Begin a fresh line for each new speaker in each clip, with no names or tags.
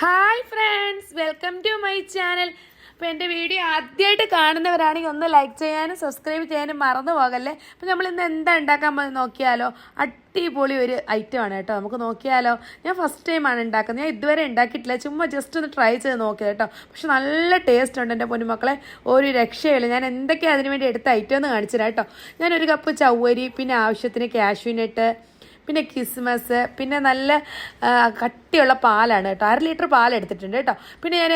Hi friends welcome to my channel അപ്പോൾ എന്റെ video ആദ്യമായിട്ട് കാണുന്നവരാണെങ്കിൽ ഒന്ന് ലൈക്ക് ചെയ്യാനും സബ്സ്ക്രൈബ് ചെയ്യാനും മറന്നു പോകല്ലേ? അപ്പോൾ നമ്മൾ ഇന്ന് എന്താ ഉണ്ടാക്കാൻ പോകുന്നത് നോക്കിയാലോ? അടിപൊളി ഒരു ഐറ്റം ആണ് കേട്ടോ. നമുക്ക് നോക്കിയാലോ? ഞാൻ ഫസ്റ്റ് ടൈമാണ് ഉണ്ടാക്കുന്നത്. ഞാൻ ഇതുവരെ ഉണ്ടാക്കിയിട്ടില്ല. ചുമ്മാ ജസ്റ്റ് ഒന്ന് ട്രൈ ചെയ്ത് നോക്കിയത് കേട്ടോ. പക്ഷെ നല്ല ടേസ്റ്റ് ഉണ്ട് എന്റെ പൊന്നുമക്കളെ. ഒരു രക്ഷയില്ല ഞാൻ എന്തൊക്കെയാണ് അതിന് വേണ്ടി എടുത്ത ഐറ്റം എന്ന് കാണിച്ചു കേട്ടോ. ഞാനൊരു കപ്പ് ചവ്വരി പിന്നെ ആവശ്യത്തിന് കാഷ്യൂനട്ട് പിന്നെ കിസ്മസ് പിന്നെ നല്ല ആ, കട്ടിയുള്ള പാലാണ് കേട്ടോ. അര ലിറ്റർ പാൽ എടുത്തിട്ടുണ്ട് കേട്ടോ. പിന്നെ ഞാൻ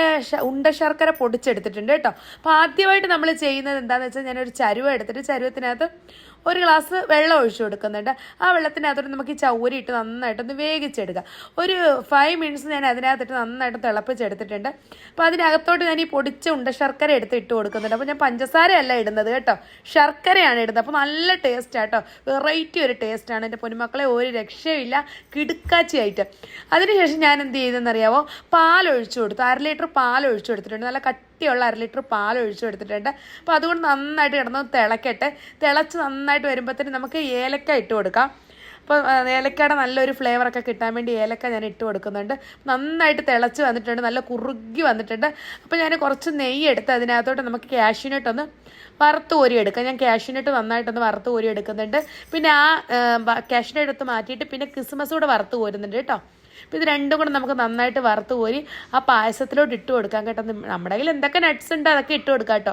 ഉണ്ട ശർക്കര പൊടിച്ചെടുത്തിട്ടുണ്ട് കേട്ടോ. അപ്പോൾ ആദ്യമായിട്ട് നമ്മൾ ചെയ്യുന്നത് എന്താണെന്ന് വെച്ചാൽ ഞാനൊരു ചരുവ എടുത്തിട്ട് ചരുവത്തിനകത്ത് ഒരു ഗ്ലാസ് വെള്ളം ഒഴിച്ചു കൊടുക്കുന്നുണ്ട്. ആ വെള്ളത്തിനകത്തോട്ട് നമുക്ക് ഈ ചൗരി ഇട്ട് നന്നായിട്ടൊന്ന് വേവിച്ചെടുക്കാം. ഒരു ഫൈവ് മിനിറ്റ്സ് ഞാൻ അതിനകത്തിട്ട് നന്നായിട്ട് തിളപ്പിച്ചെടുത്തിട്ടുണ്ട്. അപ്പോൾ അതിനകത്തോട്ട് ഞാൻ ഈ പൊടിച്ച ഉണ്ട ശർക്കര എടുത്ത് ഇട്ട് കൊടുക്കുന്നുണ്ട്. അപ്പോൾ ഞാൻ പഞ്ചസാരയല്ല ഇടുന്നത് കേട്ടോ. ശർക്കരയാണ് ഇടുന്നത്. അപ്പോൾ നല്ല ടേസ്റ്റ് ആട്ടോ വെറൈറ്റി ഒരു ടേസ്റ്റാണ് എന്റെ പൊന്നുമക്കളെ ഒരു രക്ഷയില്ല കിടുക്കാച്ചി ആയിട്ട് അതിനുശേഷം ഞാൻ എന്ത് ചെയ്തെന്നറിയാവോ? പാൽ ഒഴിച്ചു കൊടുത്തു. അര ലിറ്റർ പാൽ ഒഴിച്ചു കൊടുത്തിട്ടുണ്ട്. നല്ല കട്ടിയുള്ള അര ലിറ്റർ പാൽ ഒഴിച്ചു കൊടുത്തിട്ടുണ്ട്. അപ്പോൾ അതുകൊണ്ട് നന്നായിട്ട് കിടന്ന് തിളക്കട്ടെ. തിളച്ച് നന്നായിട്ട് വരുമ്പോഴത്തേന് നമുക്ക് ഏലക്ക ഇട്ട് കൊടുക്കാം. അപ്പോൾ ഏലക്കയുടെ നല്ലൊരു ഫ്ലേവറൊക്കെ കിട്ടാൻ വേണ്ടി ഏലക്ക ഞാൻ ഇട്ട് കൊടുക്കുന്നുണ്ട്. നന്നായിട്ട് തിളച്ച് വന്നിട്ടുണ്ട്. നല്ല കുറുകി വന്നിട്ടുണ്ട്. അപ്പോൾ ഞാൻ കുറച്ച് നെയ്യ് എടുത്ത് അതിനകത്തോട്ട് നമുക്ക് കാഷ്യൂനട്ട് ഒന്ന് വറുത്ത് കോരി എടുക്കാം. ഞാൻ കാഷ്യൂനട്ട് നന്നായിട്ടൊന്ന് വറുത്ത് കോരി എടുക്കുന്നുണ്ട്. പിന്നെ ആ കാഷ്യൂനട്ട് എടുത്ത് മാറ്റിയിട്ട് പിന്നെ ക്രിസ്മസ് കൂടെ വറുത്ത് കോരുന്നുണ്ട് കേട്ടോ. അപ്പോൾ ഇത് രണ്ടും കൂടെ നമുക്ക് നന്നായിട്ട് വറുത്ത് കോരി ആ പായസത്തിലോട്ട് ഇട്ട് കൊടുക്കാം കേട്ടോ. നമ്മുടെ കയ്യിൽ എന്തൊക്കെ നട്ട്സ് ഉണ്ട് അതൊക്കെ ഇട്ട് കൊടുക്കാം കേട്ടോ.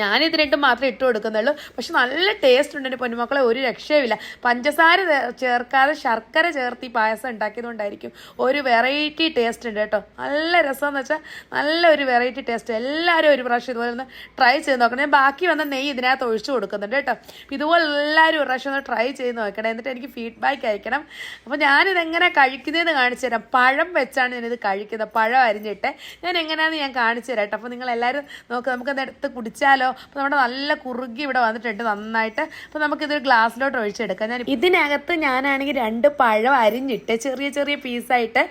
ഞാനിത് രണ്ടും മാത്രമേ ഇട്ട് കൊടുക്കുന്നുള്ളൂ. പക്ഷെ നല്ല ടേസ്റ്റ് ഉണ്ട് എന്റെ പൊന്നുമക്കളെ ഒരു രക്ഷയുമില്ല. പഞ്ചസാര ചേർക്കാതെ ശർക്കര ചേർത്ത് ഈ പായസം ഉണ്ടാക്കിയതുകൊണ്ടായിരിക്കും ഒരു വെറൈറ്റി ടേസ്റ്റ് ഉണ്ട് കേട്ടോ. നല്ല രസമെന്ന് വെച്ചാൽ നല്ല ഒരു വെറൈറ്റി ടേസ്റ്റ് എല്ലാവരും ഒരു പ്രാവശ്യം ഇതുപോലെ ഒന്ന് ട്രൈ ചെയ്ത് നോക്കണം. ഞാൻ ബാക്കി വന്ന നെയ്യ് ഇതിനകത്ത് ഒഴിച്ചു കൊടുക്കുന്നുണ്ട് കേട്ടോ. ഇതുപോലെ എല്ലാവരും ഒരു പ്രാവശ്യം ഒന്ന് ട്രൈ ചെയ്ത് നോക്കണം. എന്നിട്ട് എനിക്ക് ഫീഡ്ബാക്ക് അയക്കണം. അപ്പോൾ ഞാനിത് എങ്ങനെ കഴിക്കുന്നതെന്ന് കാണിച്ചു തരാം. പഴം വെച്ചാണ് ഞാനിത് കഴിക്കുന്നത്. പഴം അരിഞ്ഞിട്ട്. ഞാൻ എങ്ങനെയാണെന്ന് ഞാൻ കാണിച്ചു തരാം കേട്ടോ. അപ്പോൾ നിങ്ങളെല്ലാവരും നോക്കുക നമുക്ക് അതെടുത്ത് എടുത്ത് കുടിച്ചാലോ അപ്പോൾ നമ്മുടെ നല്ല കുറുകി ഇവിടെ വന്നിട്ടുണ്ട് നന്നായിട്ട്. അപ്പോൾ നമുക്കിതൊരു ഗ്ലാസ്സിലോട്ട് ഒഴിച്ചെടുക്കാം. ഞാൻ ഇതിനകത്ത് ഞാനാണെങ്കിൽ രണ്ട് പഴം അരിഞ്ഞിട്ട് ചെറിയ ചെറിയ പീസായിട്ട്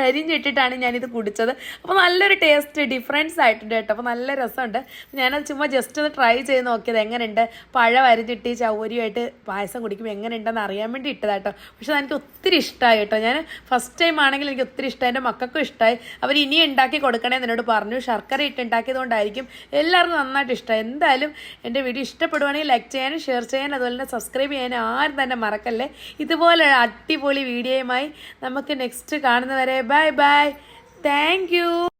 അരിഞ്ഞിട്ടിട്ടാണ് ഞാനിത് കുടിച്ചത്. അപ്പോൾ നല്ലൊരു ടേസ്റ്റ് ഡിഫറൻസ് ആയിട്ടുണ്ട് കേട്ടോ. അപ്പോൾ നല്ല രസമുണ്ട്. ഞാനത് ചുമ്മാ ജസ്റ്റ് ഒന്ന് ട്രൈ ചെയ്ത് നോക്കിയത് എങ്ങനെയുണ്ട്? പഴം അരിഞ്ഞിട്ട് ഈ ചൗരിയായിട്ട് പായസം കുടിക്കുമ്പോൾ എങ്ങനെയുണ്ടെന്ന് അറിയാൻ വേണ്ടി ഇട്ടതാ കേട്ടോ. പക്ഷെ എനിക്ക് ഒത്തിരി ഇഷ്ടമായി കേട്ടോ. ഞാൻ ഫസ്റ്റ് ടൈം ആണെങ്കിൽ എനിക്ക് ഒത്തിരി ഇഷ്ടമായി എന്റെ മക്കൾക്കും ഇഷ്ടമായി അവർ ഇനി ഉണ്ടാക്കി കൊടുക്കണേ എന്നോട് പറഞ്ഞു. ശർക്കര ഇട്ട് ഉണ്ടാക്കിയതുകൊണ്ടായിരിക്കും എല്ലാവർക്കും നന്നായിട്ട് ഇഷ്ടമായി. എന്തായാലും എന്റെ വീഡിയോ ഇഷ്ടപ്പെടുവാണെങ്കിൽ ലൈക്ക് ചെയ്യാനും ഷെയർ ചെയ്യാനും അതുപോലെ തന്നെ സബ്സ്ക്രൈബ് ചെയ്യാനും ആരും തന്നെ മറക്കല്ലേ. ഇതുപോലെ അടിപൊളി വീഡിയോയുമായി നമുക്ക് നെക്സ്റ്റ് കാണുന്നവരെ. Bye bye thank